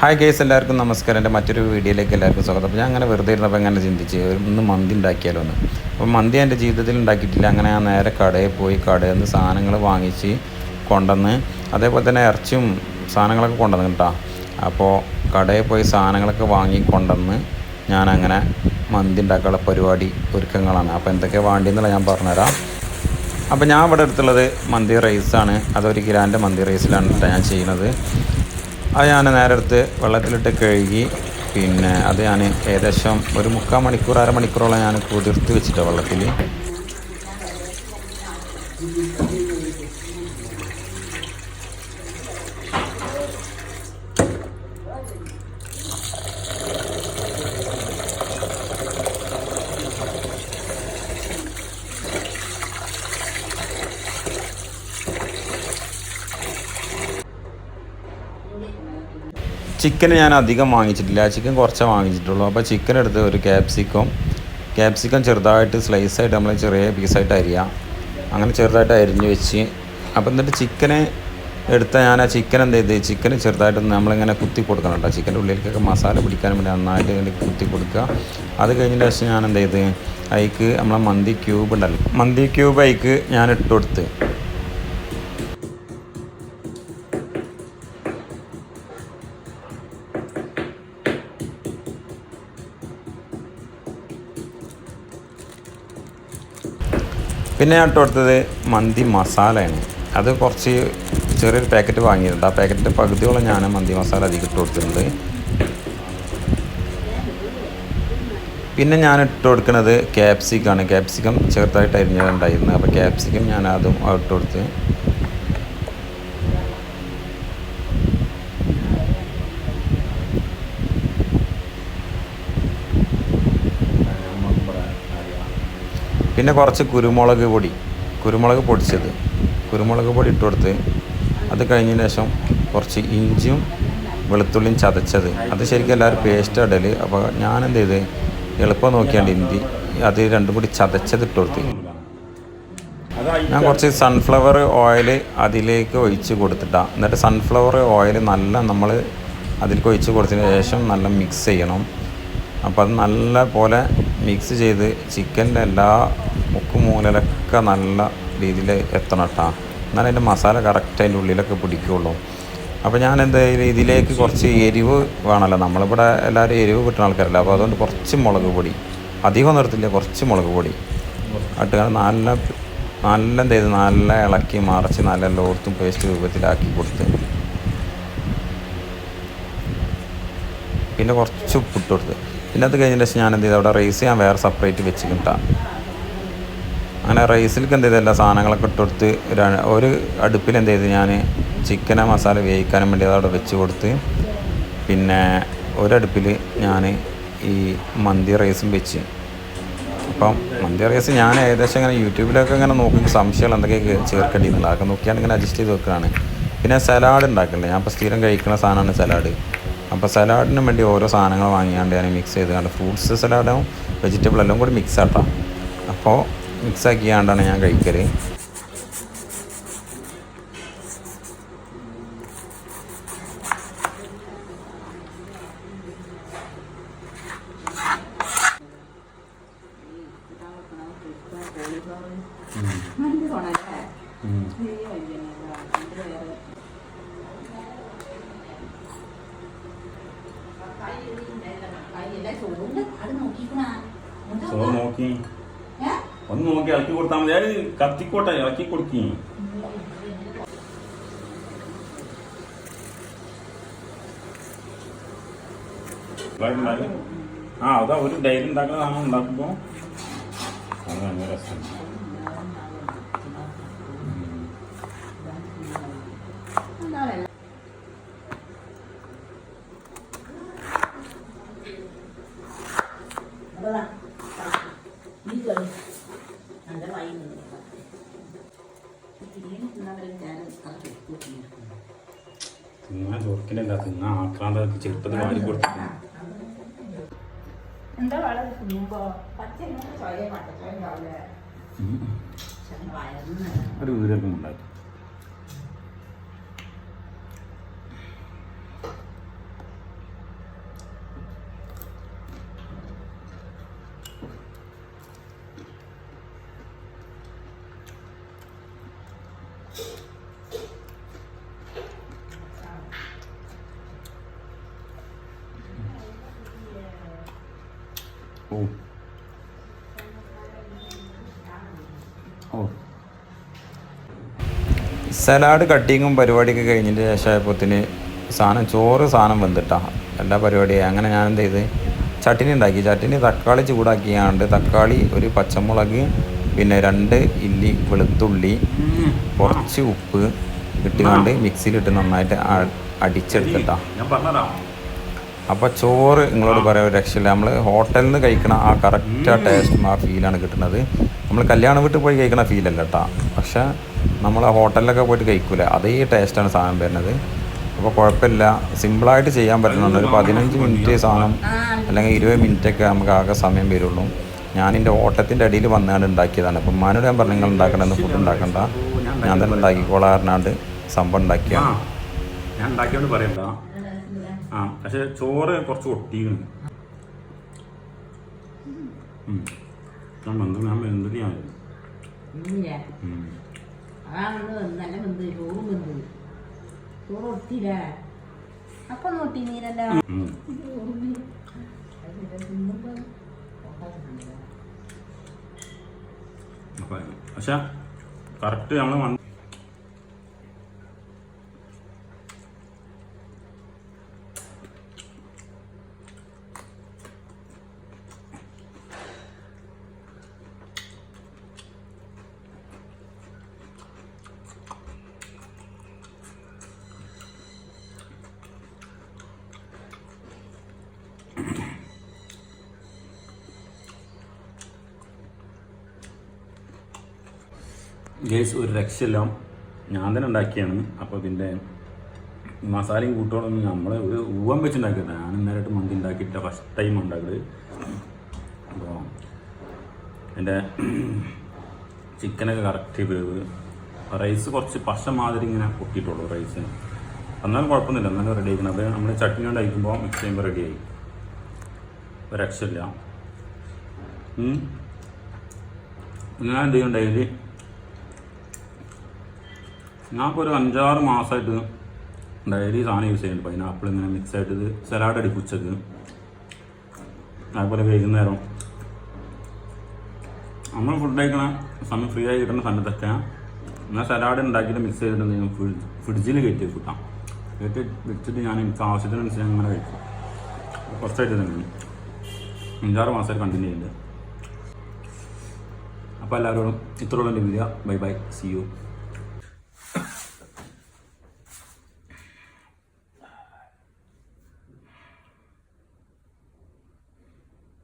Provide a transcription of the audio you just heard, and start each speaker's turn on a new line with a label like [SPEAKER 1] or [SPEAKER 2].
[SPEAKER 1] Hi case എല്ലാവർക്കും നമസ്കാരം. എന്റെ മറ്റൊരു വീഡിയോയിലേക്ക് എല്ലാവർക്കും സ്വാഗതം. അപ്പോൾ ഞാൻ അങ്ങനെ വെറുതെ ഇരുന്നപ്പോൾ അങ്ങനെ ചിന്തിച്ച്? ഒന്ന് മന്തി ഉണ്ടാക്കിയാലോ എന്ന്. അപ്പോൾ മന്തി എന്റെ ജീവിതത്തിൽ ഉണ്ടാക്കിയിട്ടില്ല. അങ്ങനെ ഞാൻ നേരെ കടയിൽ പോയി കടയിൽ നിന്ന് സാധനങ്ങൾ വാങ്ങിച്ച് കൊണ്ടുവന്ന് അതേപോലെ തന്നെ ഇറച്ചിയും സാധനങ്ങളൊക്കെ കൊണ്ടുവന്ന് കേട്ടോ. അപ്പോൾ കടയിൽ പോയി സാധനങ്ങളൊക്കെ വാങ്ങി കൊണ്ടുവന്ന് ഞാൻ അങ്ങനെ മന്തി ഉണ്ടാക്കാനുള്ള പരിപാടി ഒരുക്കങ്ങളാണ്. അപ്പോൾ എന്തൊക്കെ വേണ്ടിയെന്നുള്ള ഞാൻ പറഞ്ഞുതരാം. അപ്പോൾ ഞാൻ ഇവിടെ എടുത്തുള്ളത് മന്തി റൈസാണ്. അതൊരു ഗ്രാൻഡ് മന്തി റൈസിലാണ് കേട്ടോ ഞാൻ ചെയ്യുന്നത്. അത് ഞാൻ നേരെ എടുത്ത് വെള്ളത്തിലിട്ട് കഴുകി. പിന്നെ അത് ഞാൻ ഏകദേശം ഒരു മുക്കാൽ മണിക്കൂർ അരമണിക്കൂറോളം ഞാൻ കുതിർത്ത് വെച്ചിട്ടാണ് വെള്ളത്തിൽ ചിക്കൻ ഞാൻ അധികം വാങ്ങിച്ചിട്ടില്ല. ചിക്കൻ കുറച്ചേ വാങ്ങിച്ചിട്ടുള്ളൂ. അപ്പോൾ ചിക്കൻ എടുത്ത് ഒരു ക്യാപ്സിക്കം ക്യാപ്സിക്കം ചെറുതായിട്ട് സ്ലൈസ് ആയിട്ട് നമ്മൾ ചെറിയ പീസായിട്ട് അരിയാം. അങ്ങനെ ചെറുതായിട്ട് അരിഞ്ഞ് വെച്ച്. അപ്പോൾ എന്നിട്ട് ചിക്കനെ എടുത്ത ഞാൻ ആ ചിക്കൻ എന്ത് ചെയ്ത്? ചിക്കൻ ചെറുതായിട്ട് നമ്മളിങ്ങനെ കുത്തി കൊടുക്കണം കേട്ടോ ചിക്കന്റെ ഉള്ളിലേക്കൊക്കെ മസാല പിടിക്കാൻ വേണ്ടി നന്നായിട്ട് ഇങ്ങനെ കുത്തി കൊടുക്കുക. അത് കഴിഞ്ഞ ശേഷം ഞാൻ എന്ത് ചെയ്ത്? അതിക്ക് നമ്മളെ മന്തി ക്യൂബ് ഉണ്ടല്ലോ. മന്തി ക്യൂബ് അതിക്ക് ഞാൻ ഇട്ട് കൊടുത്ത്. പിന്നെ ഞാൻ ഇട്ട് കൊടുത്തത് മന്തി മസാലയാണ്. അത് കുറച്ച് ചെറിയൊരു പാക്കറ്റ് വാങ്ങിയിട്ടുണ്ട്. ആ പാക്കറ്റിന്റെ പകുതിയോളം ഞാൻ മന്തി മസാല അധികം ഇട്ട് കൊടുത്തിട്ടുണ്ട്. പിന്നെ ഞാൻ ഇട്ട് കൊടുക്കുന്നത് ക്യാപ്സിക്കാണ് ക്യാപ്സിക്കം ചെറുതായിട്ട് അരിഞ്ഞതുണ്ടായിരുന്നു. അപ്പോൾ ക്യാപ്സിക്കം ഞാൻ അതും ഇട്ട് കൊടുത്ത് പിന്നെ കുറച്ച് കുരുമുളക് പൊടി കുരുമുളക് പൊടിച്ചത്. കുരുമുളക് പൊടി ഇട്ട് കൊടുത്ത് അത് കഴിഞ്ഞതിന് ശേഷം കുറച്ച് ഇഞ്ചിയും വെളുത്തുള്ളിയും ചതച്ചത്. അത് ശരിക്കും എല്ലാവരും പേസ്റ്റ് ഇടൽ അപ്പോൾ ഞാൻ എന്ത് ചെയ്ത് എളുപ്പം നോക്കിയാണ്ട് ഇഞ്ചി അത് രണ്ടും കൂടി ചതച്ചത് ഇട്ട് കൊടുത്ത്. ഞാൻ കുറച്ച് സൺഫ്ലവർ ഓയിൽ അതിലേക്ക് ഒഴിച്ച് കൊടുത്തിട്ടാണ് എന്നിട്ട് സൺഫ്ലവർ ഓയിൽ നല്ല നമ്മൾ അതിലേക്ക് ഒഴിച്ച് കൊടുത്തതിന് ശേഷം നല്ല മിക്സ് ചെയ്യണം. അപ്പോൾ അത് നല്ല പോലെ മിക്സ് ചെയ്ത് ചിക്കന്റെ എല്ലാ മുക്കുമൂലൊക്കെ നല്ല രീതിയിൽ എത്തണം കേട്ടോ എന്നാലും അതിന്റെ മസാല കറക്റ്റ് അതിന്റെ ഉള്ളിലൊക്കെ പിടിക്കുകയുള്ളൂ അപ്പോൾ ഞാൻ എന്തായാലും ഇതിലേക്ക് കുറച്ച് എരിവ് വേണമല്ലോ നമ്മളിവിടെ എല്ലാവരും എരിവ് കിട്ടുന്ന ആൾക്കാരല്ല. അപ്പോൾ അതുകൊണ്ട് കുറച്ച് മുളക് പൊടി. അധികം നിർത്തില്ല കുറച്ച് മുളക് പൊടി. എന്നിട്ട് നല്ല നല്ല എന്ത് ചെയ്ത് നല്ല ഇളക്കി മറച്ച് നല്ല എല്ലായിടത്തും പേസ്റ്റ് രൂപത്തിലാക്കി കൊടുത്ത്. പിന്നെ കുറച്ച് ഉപ്പിട്ട് കൊടുത്ത്. പിന്നെ അത് ശേഷം ഞാൻ എന്ത് ചെയ്തു? അവിടെ റൈസ് ഞാൻ വേറെ സെപ്പറേറ്റ് വെച്ച് കിട്ടാം അങ്ങനെ റൈസിലേക്ക് എന്ത് ചെയ്തു? എല്ലാ സാധനങ്ങളൊക്കെ ഇട്ട് കൊടുത്ത് ഒരു അടുപ്പിൽ എന്ത് ചെയ്തു? ഞാൻ ചിക്കനെ മസാല വേവിക്കാനും വേണ്ടി അതവിടെ വെച്ച് കൊടുത്ത് പിന്നെ ഒരടുപ്പിൽ ഞാൻ ഈ മന്തി റൈസും വെച്ച്. അപ്പം മന്തി റൈസ് ഞാൻ ഏകദേശം ഇങ്ങനെ യൂട്യൂബിലൊക്കെ ഇങ്ങനെ നോക്കി സംശയങ്ങൾ എന്തൊക്കെ എന്നുള്ളത് അതൊക്കെ നോക്കിയാണ് ഇങ്ങനെ അഡ്ജസ്റ്റ് ചെയ്ത് വെക്കുകയാണ്. പിന്നെ സലാഡ് ഉണ്ടാക്കില്ലേ? ഞാൻ ഇപ്പോൾ സ്ഥിരം കഴിക്കുന്ന സാധനമാണ് സലാഡ് അപ്പോൾ സലാഡിന് വേണ്ടി ഓരോ സാധനങ്ങൾ വാങ്ങിയാണ്ട് ഞാൻ മിക്സ് ചെയ്ത് കണ്ട് ഫ്രൂട്ട്സ് സലാഡും വെജിറ്റബിൾ എല്ലാം കൂടി മിക്സ് ആട്ടാം. അപ്പോൾ മിക്സ് ആക്കിയാണ്ടാണ് ഞാൻ കഴിക്കൽ
[SPEAKER 2] ചോറ് നോക്കി. ഒന്ന് നോക്കി ഇളക്കി കൊടുത്താൽ മതി. അത് കത്തിക്കോട്ടെ ഇളക്കി കൊടുക്കി ആ അതാ ഒരു ഡയറി ഉണ്ടാക്കുന്ന സാധനം ഉണ്ടാക്കുമ്പോ. അത് നല്ല രസമാണ്. തിന്നാൻ ചോർക്കിനല്ല തിങ്ങാൻ ആക്രാന്ത ചെറുപ്പത്തിൽ വാരി കൊടുത്തു.
[SPEAKER 3] എന്താ വളരെ
[SPEAKER 2] ഒരു വീരൊക്കെ ഉണ്ടായി ഓ ഓ
[SPEAKER 1] സലാഡ് കട്ടിങ്ങും പരിപാടിയൊക്കെ കഴിഞ്ഞതിന് ശേഷമായപ്പോത്തിന് സാധനം ചോറ് സാധനം വെന്തിട്ടാ. എല്ലാ പരിപാടിയും അങ്ങനെ ഞാൻ എന്ത് ചെയ്ത്? ചട്ടിനി ഉണ്ടാക്കി. ചട്ടിനി തക്കാളി ചൂടാക്കിയാണ്ട് തക്കാളി ഒരു പച്ചമുളക് പിന്നെ രണ്ട് ഇല്ലി വെളുത്തുള്ളി കുറച്ച് ഉപ്പ് ഇട്ടുകൊണ്ട് മിക്സിയിലിട്ട് നന്നായിട്ട് അടിച്ചെടുത്തിട്ടാ. അപ്പോൾ ചോറ് നിങ്ങളോട് പറയാൻ ഒരു രക്ഷയില്ല. നമ്മൾ ഹോട്ടലിൽ നിന്ന് കഴിക്കണ ആ കറക്റ്റ് ആ ടേസ്റ്റും ആ ഫീലാണ് കിട്ടുന്നത്. നമ്മൾ കല്യാണം വീട്ടിൽ പോയി കഴിക്കണ ഫീലല്ല കേട്ടോ പക്ഷേ നമ്മൾ ആ ഹോട്ടലിലൊക്കെ പോയിട്ട് കഴിക്കൂല. അതേ ടേസ്റ്റാണ് സാധനം വരുന്നത്. അപ്പോൾ കുഴപ്പമില്ല. സിമ്പിളായിട്ട് ചെയ്യാൻ പറ്റുന്നുണ്ട്. ഒരു പതിനഞ്ച് മിനിറ്റ് സാധനം അല്ലെങ്കിൽ ഇരുപത് മിനിറ്റൊക്കെ നമുക്ക് ആകെ സമയം വരുള്ളൂ. ഞാൻ എന്റെ ഓട്ടത്തിന്റെ അടിയിൽ വന്നാണ് ഉണ്ടാക്കിയതാണ്. അപ്പം ഉമ്മാനോട് ഞാൻ പറഞ്ഞു നിങ്ങൾ ഉണ്ടാക്കണമെന്ന് ഫുഡ് ഉണ്ടാക്കണ്ട. ഞാൻ തന്നെ ഉണ്ടാക്കിക്കോളാറിനാണ്ട് സംഭവം ഉണ്ടാക്കിയാണ്
[SPEAKER 2] ഞാൻ ഉണ്ടാക്കിയോണ്ട് പറയണ്ട? ആ പക്ഷെ ചോറ് കുറച്ച് ഒട്ടിയിരുന്നു ഞാൻ കറക്റ്റ് ഞാൻ.
[SPEAKER 3] നല്ല ബന്ധു ചോറും ബന്ധു ചോറ് ഒത്തില്ല അപ്പൊ നോട്ടി നീരല്ല
[SPEAKER 2] അപ്പൊ പക്ഷെ കറക്റ്റ് നമ്മൾ വന്ന് ഗേസ് ഒരു രക്ഷയില്ല. ഞാൻ തന്നെ ഉണ്ടാക്കിയാണ്. അപ്പോൾ ഇതിന്റെ മസാലയും കൂട്ടുകളൊന്നും നമ്മൾ ഒരു ഊവം വെച്ചുണ്ടാക്കിയത് ഞാൻ ഇന്നേരമായിട്ട് മന്തി ഉണ്ടാക്കിയിട്ട് ഫസ്റ്റ് ടൈം ഉണ്ടാക്കിയത് അപ്പോൾ എന്റെ ചിക്കനൊക്കെ കറക്റ്റ് വേവ്. റൈസ് കുറച്ച് പശ മാതിരി ഇങ്ങനെ പൊട്ടിയിട്ടുള്ളൂ റൈസ് എന്നാലും കുഴപ്പമൊന്നുമില്ല. എന്നാലും റെഡി ആക്കണം അത് നമ്മൾ ചട്നി കൊണ്ട് അയക്കുമ്പോൾ മിക്സ് ചെയ്യുമ്പോൾ റെഡിയായി രക്ഷയില്ല. ഞാൻ എന്ത് ചെയ്യും? ഡെയിലി ഞാൻ ഇപ്പോൾ ഒരു അഞ്ചാറ് മാസമായിട്ട് ഡെയിലി സാധനം യൂസ് ചെയ്യുന്നുണ്ട്. പൈനാപ്പിൾ ഇങ്ങനെ മിക്സ് ആയിട്ട് ഇത് സലാഡ് ഉച്ചയ്ക്ക് അതുപോലെ വൈകുന്നേരം. നമ്മൾ ഫുഡ് കഴിക്കണ സമയം ഫ്രീ ആയി കിട്ടുന്ന സമയത്തൊക്കെ ഞാൻ സലാഡ് ഉണ്ടാക്കിയിട്ട് മിക്സ് ചെയ്തിട്ട് ഞാൻ ഫ്രിഡ്ജിൽ കയറ്റി കൂട്ടാം കയറ്റി വെച്ചിട്ട് ഞാൻ എനിക്ക് ആവശ്യത്തിനനുസരിച്ച് ഞാൻ അങ്ങനെ കഴിക്കും. കുറച്ചായിട്ട് തന്നെ. അഞ്ചാറ് മാസമായിട്ട് കണ്ടിന്യൂ ചെയ്യുന്നുണ്ട്. അപ്പോൾ എല്ലാവരോടും ഇത്രയുള്ള video bye bye see you